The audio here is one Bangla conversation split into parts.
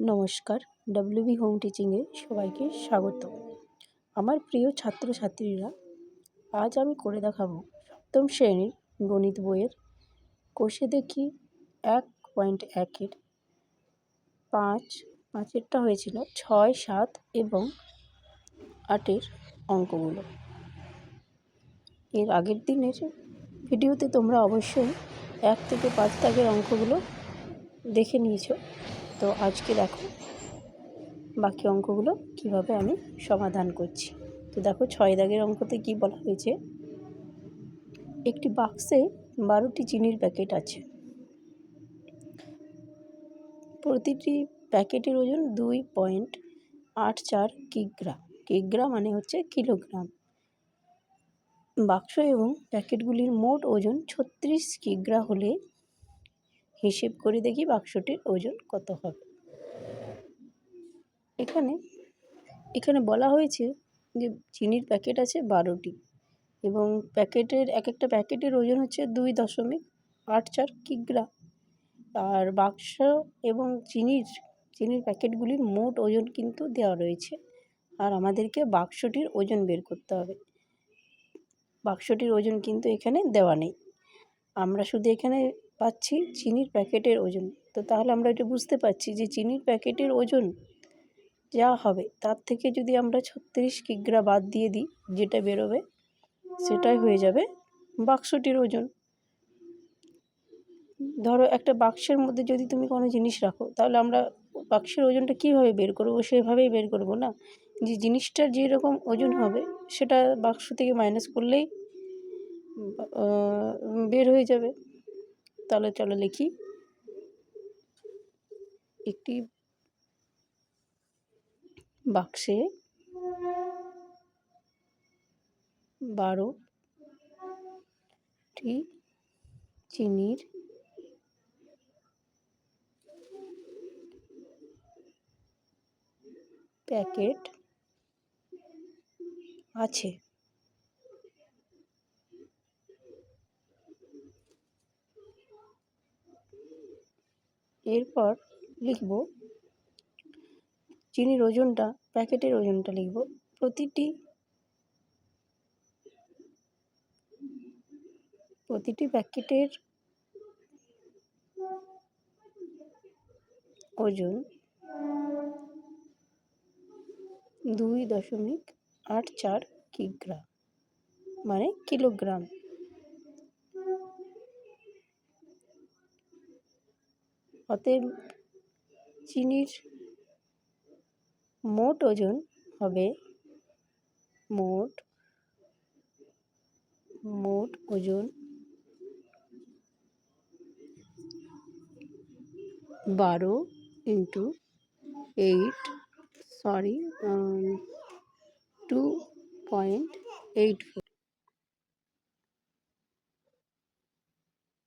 নমস্কার ডাব্লিউবি হোম টিচিংয়ে সবাইকে স্বাগত। আমার প্রিয় ছাত্রছাত্রীরা, আজ আমি করে দেখাবো সপ্তম শ্রেণির গণিত বইয়ের। কোষে দেখি এক পয়েন্ট একের। পাঁচ, পাঁচেরটা হয়েছিল ছয়, সাত এবং আটের অঙ্কগুলো। এর আগের দিনের ভিডিওতে তোমরা অবশ্যই এক থেকে পাঁচ দাগের অঙ্কগুলো দেখে নিয়েছো। তো আজকে দেখো বাকি অঙ্কগুলো কীভাবে আমি সমাধান করছি। তো দেখো ছয় দাগের অঙ্কতে কি বলা হয়েছে? একটি বাক্সে বারোটি চিনির প্যাকেট আছে। প্রতিটি প্যাকেটের ওজন দুই পয়েন্ট আট চার কিগ্রা। কিগ্রা মানে হচ্ছে কিলোগ্রাম। বাক্স এবং প্যাকেটগুলির মোট ওজন ছত্রিশ কিগ্রা হলে হিসেব করে দেখি বাক্সটির ওজন কত হবে। এখানে এখানে বলা হয়েছে যে চিনির প্যাকেট আছে বারোটি এবং প্যাকেটের এক একটা প্যাকেটের ওজন হচ্ছে দুই দশমিক আট চার কিগ্রা আর বাক্স এবং চিনির চিনির প্যাকেটগুলির মোট ওজন কিন্তু দেওয়া রয়েছে। আর আমাদেরকে বাক্সটির ওজন বের করতে হবে। বাক্সটির ওজন কিন্তু এখানে দেওয়া নেই। আমরা শুধু এখানে পাচ্ছি চিনির প্যাকেটের ওজন। তো তাহলে আমরা এটা বুঝতে পারছি যে চিনির প্যাকেটের ওজন যা হবে, তার থেকে যদি আমরা ছত্রিশ কিগ্রা বাদ দিয়ে দিই, যেটা বেরোবে, সেটাই হয়ে যাবে বাক্সটির ওজন। ধরো একটা বাক্সের মধ্যে যদি তুমি কোনো জিনিস রাখো, তাহলে আমরা বাক্সের ওজনটা কীভাবে বের করব, সেভাবেই বের করব না? যে জিনিসটার যেরকম ওজন হবে, সেটা বাক্স থেকে মাইনাস করলেই বের হয়ে যাবে। তাহলে চলো লিখি একটি বাক্সে বারোটি চিনির প্যাকেট আছে। এরপর লিখব চিনির ওজনটা, প্যাকেটের ওজনটা লিখব। প্রতিটি প্রতিটি প্যাকেটের ওজন দুই দশমিক আট চার কিগ্রা মানে কিলোগ্রাম। অতএব চিনির মোট ওজন হবে মোট মোট ওজন বারো into eight, sorry two point eight four.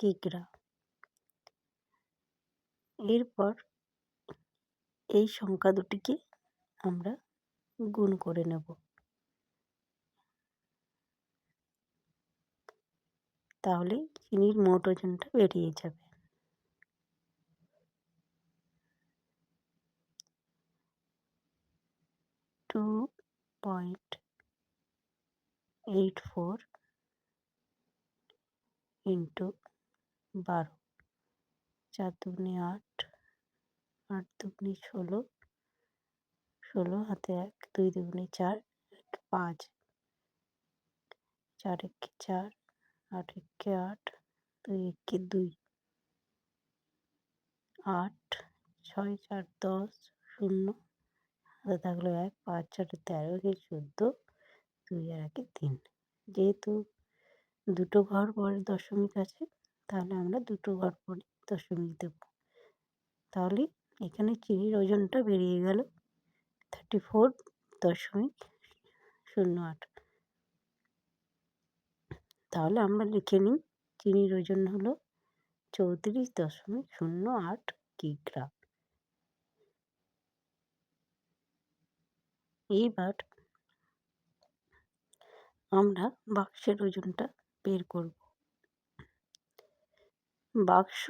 কিগ্রা এরপর এই সংখ্যা দুটিকে আমরা গুণ করে নেব। তাহলে চিনির মোট ওজনটা বেরিয়ে যাবে। Two point eight four into বারো। চার দুগুণে আট আট দুগুণে ষোলো ষোলো হাতে এক, দুই দুগুণে চার, এক পাঁচ, চার একে চার, আট একে আট, দুই একে দুই, আট, ছয় চার দশ, শূন্য, হাতে থাকল এক, পাঁচ চারে তেরো একে চোদ্দ, দুই আর একে তিন। যেহেতু দুটো ঘর পরে দশমিক আছে তাহলে আমরা দুটো ঘর পরে। দশমিক দেব। তাহলে এখানে চিনির ওজনটা বেরিয়ে গেল থার্টি ফোর দশমিক শূন্য আট। তাহলে আমরা লিখে নিই চিনির ওজন হলো চৌত্রিশ দশমিক শূন্য আট কিগ্রা এইবার আমরা বাক্সের ওজনটা বের করব। বাক্স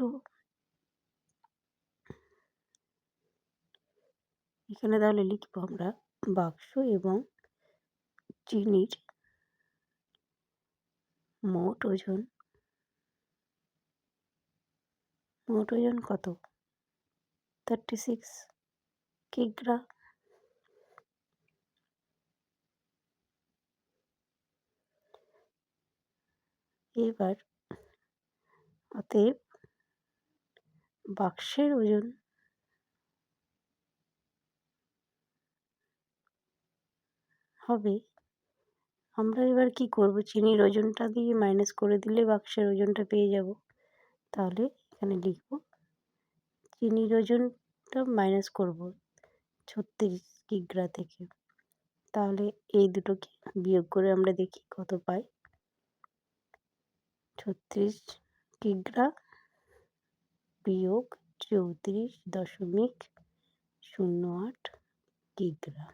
এখানে তাহলে লিখব আমরা বাক্স এবং চিনির মোট ওজন। মোট ওজন কত? থার্টি সিক্স কিগ্রা এবার অতএব বাক্সের ওজন হবে? আমরা এবার কি করব? চিনির ওজনটা দিয়ে মাইনাস করে দিলে বাক্সের ওজনটা পেয়ে যাব। তাহলে এখানে লিখব, চিনির ওজনটা মাইনাস করব ছত্রিশ কিগ্রা থেকে। তাহলে এই দুটোকে বিয়োগ করে আমরা দেখি কত পাই। ছত্রিশ কিগ্রা বিয়োগ চৌত্রিশ দশমিক শূন্য আট কিগ্রা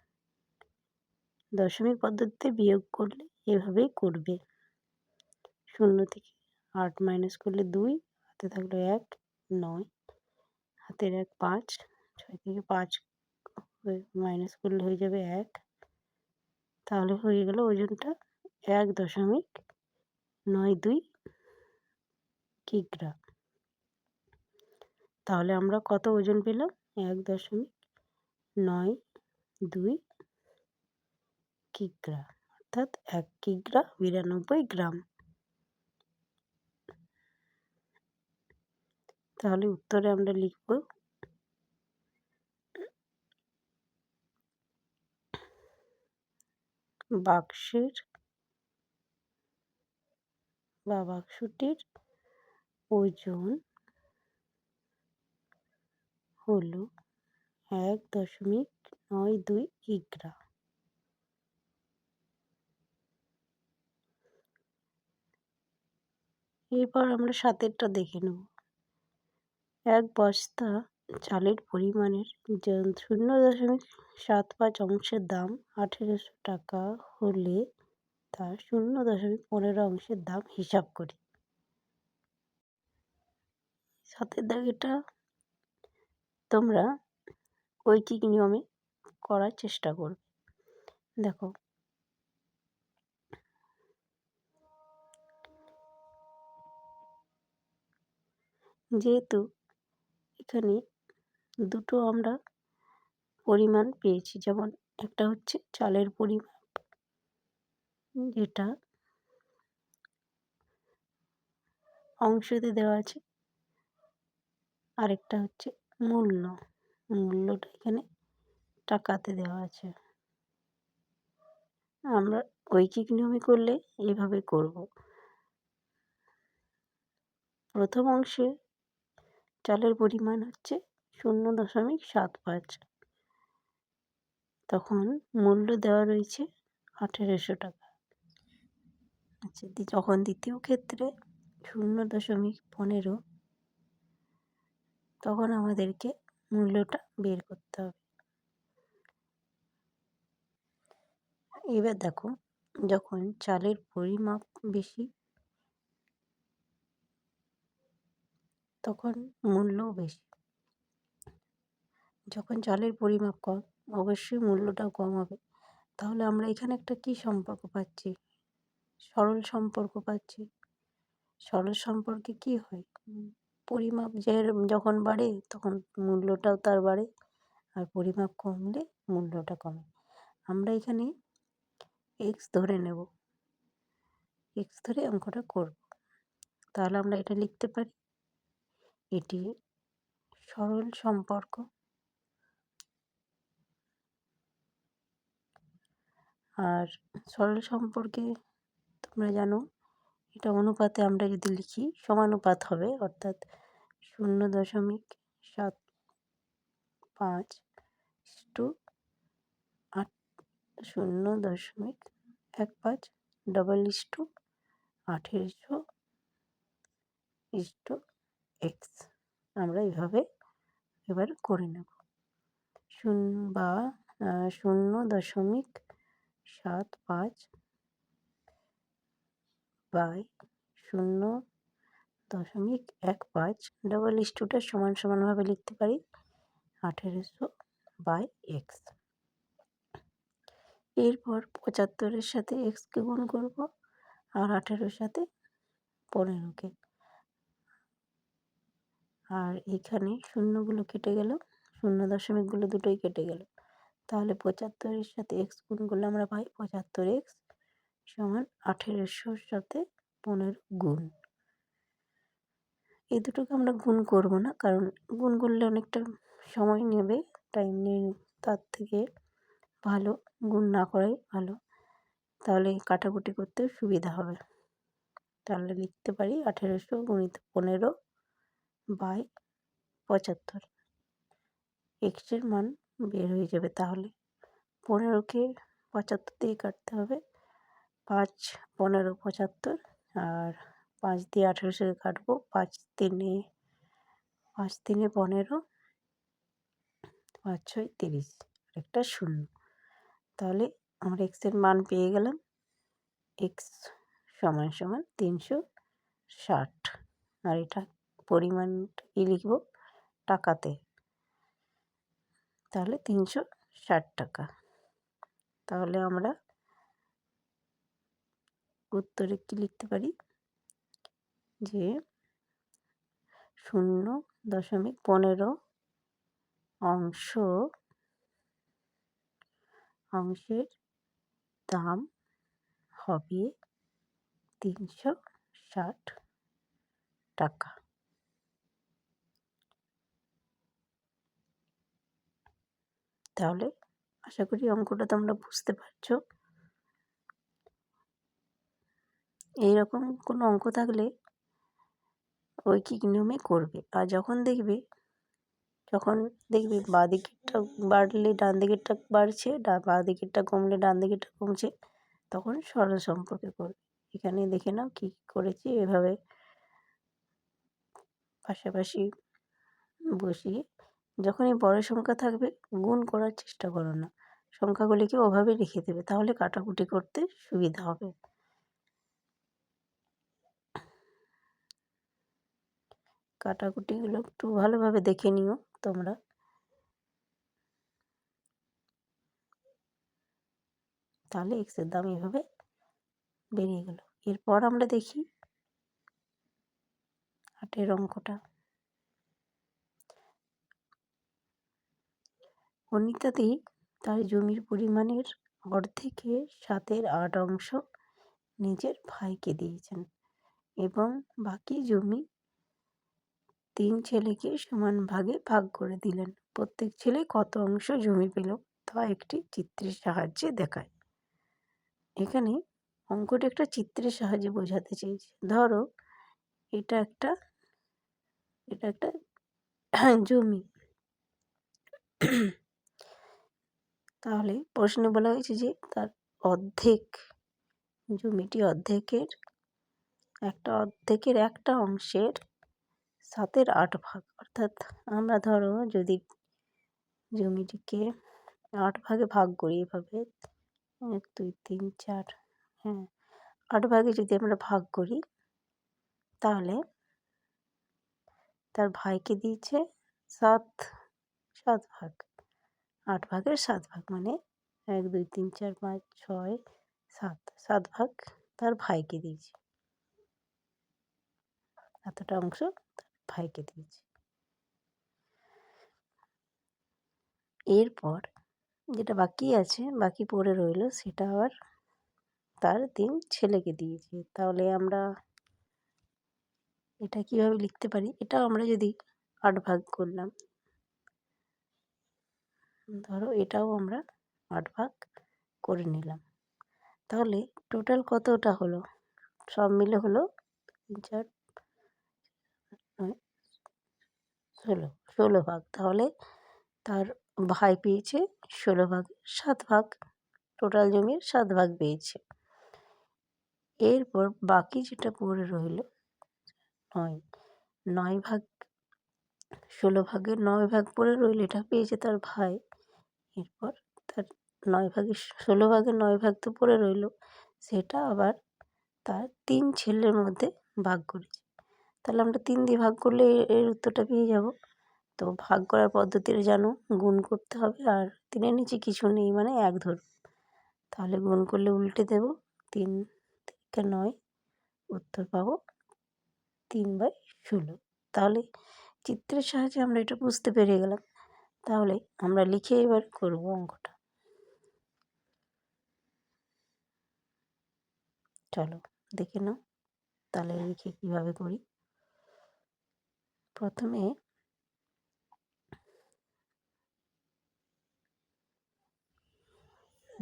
দশমিক পদ্ধতিতে বিয়োগ করলে এভাবেই করবে। শূন্য থেকে আট মাইনাস করলে দুই, হাতে থাকল এক, নয়, হাতের এক পাঁচ, ছয় থেকে পাঁচ মাইনাস করলে হয়ে যাবে এক। তাহলে হয়ে গেল ওজনটা এক দশমিক নয় দুই কিগ্রা। তাহলে আমরা কত ওজন পেলাম? এক দশমিক নয় দুই কিগ্রা অর্থাৎ এক কিগ্রা বিরানব্বই গ্রাম। তাহলে উত্তরে আমরা লিখব বাক্সের, বা বাক্সটির ওজন হলো এক দশমিক নয় দুই কিগ্রা এরপর আমরা সাতেরটা দেখে নেব। এক বস্তা চালের পরিমাণের শূন্য দশমিক সাত পাঁচ অংশের দাম আঠেরোশো টাকা হলে তার শূন্য দশমিক পনেরো অংশের দাম হিসাব করি। সাতের দাগেটা তোমরা ঐকিক নিয়মে করার চেষ্টা করবে। দেখো যেহেতু এখানে দুটো আমরা পরিমাণ পেয়েছি। যেমন একটা হচ্ছে চালের পরিমাপ যেটা অংশতে দেওয়া আছে। আরেকটা হচ্ছে মূল্য, মূল্যটা এখানে টাকাতে দেওয়া আছে। আমরা ঐকিক নিয়মে করলে এইভাবে করব। প্রথম অংশে চালের পরিমাণ হচ্ছে শূন্য দশমিক সাত পাঁচ। তখন মূল্য দেওয়া রয়েছে আঠেরোশো টাকা। আচ্ছা যখন দ্বিতীয় ক্ষেত্রে শূন্য দশমিক পনেরো, তখন আমাদেরকে মূল্যটা বের করতে হবে। এবার দেখো, যখন চালের পরিমাপ বেশি তখন মূল্যও বেশি। যখন চালের পরিমাপ কম, অবশ্যই মূল্যটাও কম হবে। তাহলে আমরা এখানে একটা কী সম্পর্ক পাচ্ছি? সরল সম্পর্ক পাচ্ছি। সরল সম্পর্কে কী হয়? পরিমাপ যে যখন বাড়ে, তখন মূল্যটাও তার বাড়ে। আর পরিমাপ কমলে মূল্যটা কমে। আমরা এখানে এক্স ধরে নেব। এক্স ধরে অঙ্কটা করব। তাহলে আমরা এটা লিখতে পারি এটি সরল সম্পর্ক। আর সরল সম্পর্কে তোমরা জানো, এটা অনুপাতে আমরা যদি লিখি, সমানুপাত হবে, অর্থাৎ শূন্য দশমিক সাত পাঁচ টু আট, শূন্য দশমিক এক পাঁচ ডবল ইস্টু আঠেরোশো ইস্টু এক্স আমরা এভাবে এবার করে নেব। শূন্য বা শূন্য দশমিক সাত পাঁচ বাই শূন্য দশমিক এক পাঁচ ডবল ইস্টুটা সমান সমানভাবে লিখতে পারি আঠেরোশো বাই এক্স এরপর পঁচাত্তরের সাথে এক্সকে গুণ করব আর আঠেরোর সাথে পনেরোকে। আর এখানে শূন্যগুলো কেটে গেল। শূন্য দশমিকগুলো দুটোই কেটে গেল। তাহলে পঁচাত্তরের সাথে এক্স গুণ করলে আমরা পাই পঁচাত্তর এক্স সমান আঠেরোশোর সাথে পনেরো গুণ। এই দুটোকে আমরা গুণ করব না, কারণ গুণ করলে অনেকটা সময় নেবে টাইম নিয়ে তার থেকে ভালো, গুণ না করাই ভালো। তাহলে কাটাকুটি করতেও সুবিধা হবে। তাহলে লিখতে পারি আঠেরোশো গুণিত পনেরো বাই পঁচাত্তর। এক্সের মান বের হয়ে যাবে তাহলে। পনেরোকে পঁচাত্তর দিয়ে কাটতে হবে। পাঁচ, পনেরো, পঁচাত্তর আর পাঁচ দিয়ে আঠেরোশোকে কাটবো। পাঁচ তিনে পাঁচ তিনে পনেরো, পাঁচ ছয় তিরিশ। একটা শূন্য। তাহলে আমরা এক্সের মান পেয়ে গেলাম। এক্স সমান সমান তিনশো ষাট। আর এটা পরিমাণটা কী লিখব? টাকাতে। তাহলে তিনশো ষাট টাকা। তাহলে আমরা উত্তরে কী লিখতে পারি? যে শূন্য দশমিক পনেরো অংশ অংশের দাম হবে তিনশো ষাট টাকা। তাহলে? আশা করি অঙ্কটা তোমরা বুঝতে পারছ। এইরকম কোনো অঙ্ক থাকলে ওই ঐকিক নিয়মে করবে। আর যখন দেখবে যখন দেখবে বাঁ দিকেরটা বাড়লে ডান দিকেরটা বাড়ছে বাঁ দিকেরটা কমলে ডান দিকেরটা কমছে, তখন সরল সম্পর্কে করবে। এখানে দেখে নাও কী করেছি, এভাবে পাশাপাশি বসিয়ে যখনই বড় সংখ্যা থাকবে, গুণ করার চেষ্টা করো না। সংখ্যাগুলিকে ওভাবে রেখে দেবে, তাহলে কাটাকুটি করতে সুবিধা হবে। কাটাকুটিগুলো একটু ভালোভাবে দেখে নিও তোমরা। তাহলে এক্সের দাম এভাবে বেরিয়ে গেল। এরপর আমরা দেখি আটের অঙ্কটা। অনিতাদি তার জমির পরিমাণের অর্ধেকের সাতের আট অংশ নিজের ভাইকে দিয়েছেন এবং বাকি জমি তিন ছেলেকে সমান ভাগে ভাগ করে দিলেন। প্রত্যেক ছেলে কত অংশ জমি পেল তা একটি চিত্রের সাহায্যে দেখায়। এখানে অঙ্কটা একটা চিত্রের সাহায্যে বোঝাতে চেয়েছে। ধরো, এটা একটা এটা একটা জমি। তাহলে প্রশ্নে বলা হয়েছে যে তার অর্ধেক জমিটি অর্ধেকের, একটা অর্ধেকের একটা অংশের সাতের আট ভাগ। অর্থাৎ আমরা ধরো যদি জমিটিকে আট ভাগে ভাগ করি এভাবে, এক, দুই, তিন, চার হ্যাঁ আট ভাগে যদি আমরা ভাগ করি, তাহলে তার ভাইকে দিয়েছে সাত সাত ভাগ। আট ভাগের সাত ভাগ মানে এক, দুই, তিন, চার, পাঁচ, ছয়, সাত। সাত ভাগ তার ভাইকে দিয়েছে। এতটা অংশ তার ভাইকে দিয়েছে। এরপর যেটা বাকি আছে, বাকি পড়ে রইল সেটা আবার তার তিন ছেলেকে দিয়েছে। তাহলে আমরা এটা কীভাবে লিখতে পারি? এটাও আমরা যদি আট ভাগ করলাম ধরো এটাও আমরা আট ভাগ করে নিলাম। তাহলে টোটাল কতটা হলো? সব মিলে হলো তিন, চার ষোলো ষোলো ভাগ। তাহলে তার ভাই পেয়েছে ষোলো ভাগ, সাত ভাগ টোটাল জমির সাত ভাগ পেয়েছে। এরপর বাকি যেটা পড়ে রইল, নয় নয় ভাগ, ষোলো ভাগের নয় ভাগ পড়ে রইল, এটা পেয়েছে তার ভাই। এরপর তার নয় ভাগের ষোলো ভাগের নয় ভাগ তো পড়ে রইল। সেটা আবার তার তিন ছেলের মধ্যে ভাগ করেছে। তাহলে আমরা তিন দিয়ে ভাগ করলে এর উত্তরটা পেয়ে যাব। তো ভাগ করার পদ্ধতিটা জানো, গুণ করতে হবে আর তিনের নিচে কিছু নেই মানে এক ধর। তাহলে গুণ করলে উল্টে দেব, তিন থেকে নয় উত্তর পাবো তিন বাই ষোলো। তাহলে চিত্রের সাহায্যে আমরা এটা বুঝতে পেরে গেলাম। তাহলে আমরা লিখে এবার করব অঙ্কটা। চলো, দেখে নাও, তাহলে লিখে কীভাবে করি? প্রথমে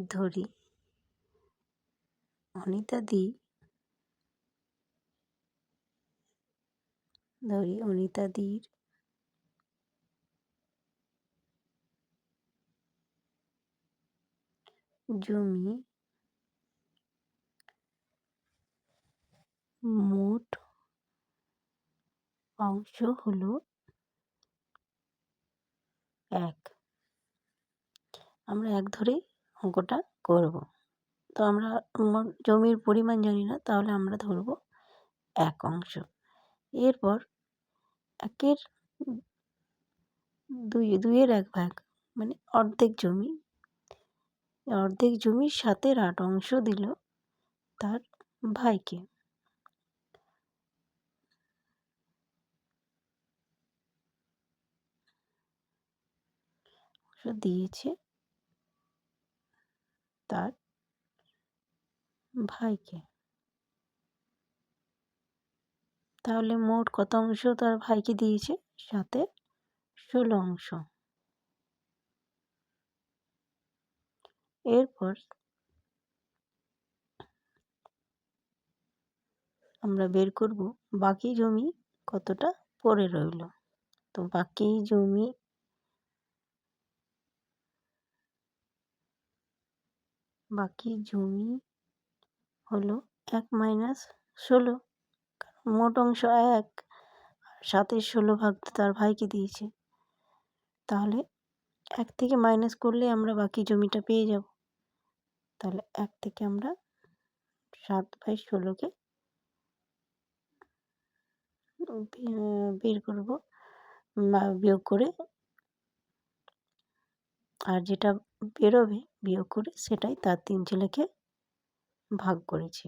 ধরি, অনিতা দি, ধরি অনিতাদির জমি মোট অংশ হলো এক। আমরা এক ধরেই অঙ্কটা করব। তো আমরা জমির পরিমাণ জানি না, তাহলে আমরা ধরব এক অংশ। এরপর একের দুই, দুইয়ের এক ভাগ মানে অর্ধেক জমি অর্ধেক জমির সাতের আট অংশ দিল তার ভাইকে। দিয়েছে তার ভাইকে। তাহলে মোট কত অংশ তার ভাইকে দিয়েছে? সাথে ষোলো অংশ। এরপর আমরা বের করব বাকি জমি কতটা পড়ে রইল। তো বাকি জমি বাকি জমি হলো এক মাইনাস ষোলো। মোট অংশ এক সাতের ষোলো ভাগ তার ভাইকে দিয়েছে। তাহলে এক থেকে মাইনাস করলে আমরা বাকি জমিটা পেয়ে যাব। তাহলে এক থেকে আমরা সাত বাই ষোলোকে বের করব বিয়োগ করে আর যেটা বেরোবে বিয়োগ করে সেটাই তার তিন ছেলেকে ভাগ করেছি।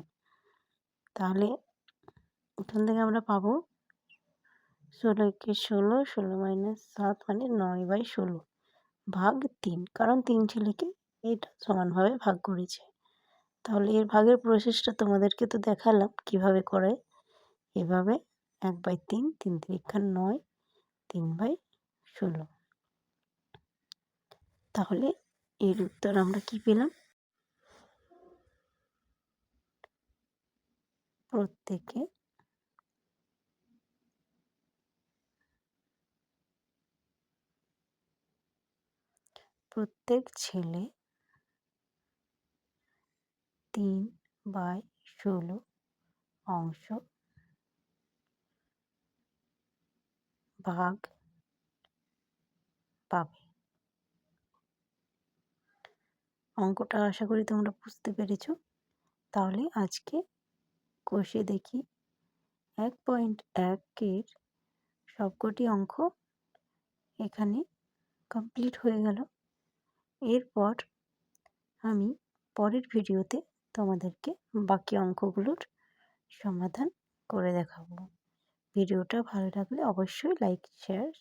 তাহলে এখান থেকে আমরা পাবো ষোলো একে ষোলো ষোলো মাইনাস সাত মানে নয় বাই ষোলো, ভাগ তিন, কারণ তিন ছেলেকে এটা সমানভাবে ভাগ করেছে। তাহলে এর ভাগের প্রসেসটা তোমাদেরকে তো দেখালাম কীভাবে করে। এভাবে এক বাই তিন তিন তিরিক্ষা নয়, তিন বাই ষোলো। তাহলে এর উত্তর আমরা কি পেলাম? প্রত্যেকে প্রত্যেক ছেলে তিন বাই ষোলো অংশ ভাগ পাবে। অঙ্কটা আশা করি তোমরা বুঝতে পেরেছ। তাহলে আজকে কষে দেখি। এক পয়েন্ট একের সবকটি অঙ্ক এখানে কমপ্লিট হয়ে গেল। এরপর আমি পরের ভিডিওতে তোমাদেরকে বাকি অঙ্কগুলোর সমাধান করে দেখাবো। ভিডিওটা ভালো লাগলে অবশ্যই লাইক শেয়ার